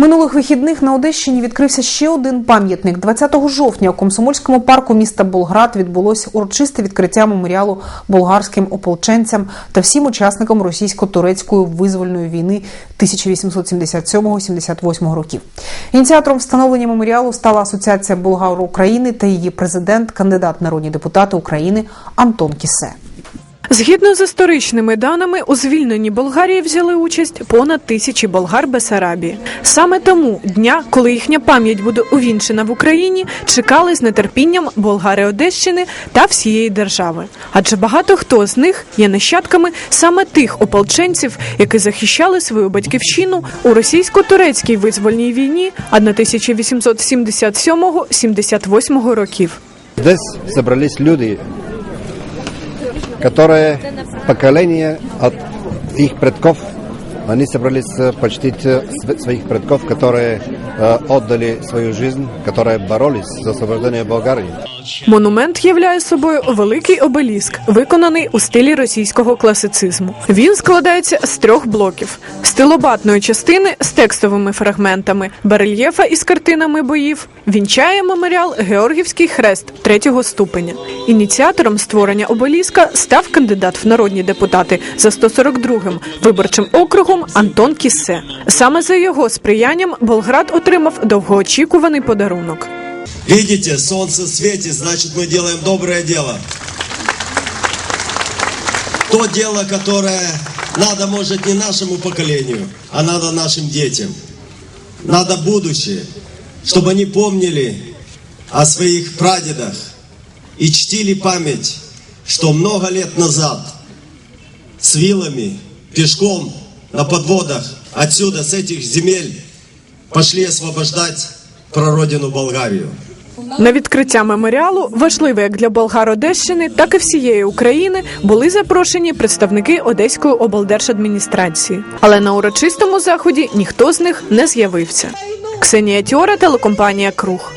Минулих вихідних на Одещині відкрився ще один пам'ятник. 20 жовтня у комсомольському парку міста Болград відбулося урочисте відкриття меморіалу болгарським ополченцям та всім учасникам російсько-турецької визвольної війни 1877-78 років. Ініціатором встановлення меморіалу стала Асоціація Болгар України та її президент, кандидат народні депутати України Антон Кісе. Згідно з історичними даними, у звільненні Болгарії взяли участь понад тисячі болгар Бесарабії. Саме тому дня, коли їхня пам'ять буде увінчена в Україні, чекали з нетерпінням болгари Одещини та всієї держави. Адже багато хто з них є нащадками саме тих ополченців, які захищали свою батьківщину у російсько-турецькій визвольній війні 1877-78 років. Здесь собрались люди, которые поколение от их предков, они собрались э, почтить э, св- своих предков, которые э, отдали свою жизнь, которые боролись за освобождение Болгарии. Монумент являє собою великий обеліск, виконаний у стилі російського класицизму. Він складається з трьох блоків: стилобатної частини з текстовими фрагментами, барельєфа із картинами боїв. Вінчає меморіал Георгівський хрест третього ступеня. Ініціатором створення обеліска став кандидат в народні депутати за 142-м виборчим округом Антон Кісе. Саме за його сприянням Болград отримав довгоочікуваний подарунок. Видите, солнце светит, значит мы делаем доброе дело. То дело, которое надо, может, не нашему поколению, а надо нашим детям. Надо будущее, чтобы они помнили о своих прадедах и чтили память, что много лет назад с вилами, пешком, на подводах, отсюда, с этих земель, пошли освобождать прародину Болгарию. На відкриття меморіалу, важливе як для болгар Одещини, так і всієї України, були запрошені представники Одеської облдержадміністрації. Але на урочистому заході ніхто з них не з'явився. Ксенія Тьора, телекомпанія Круг.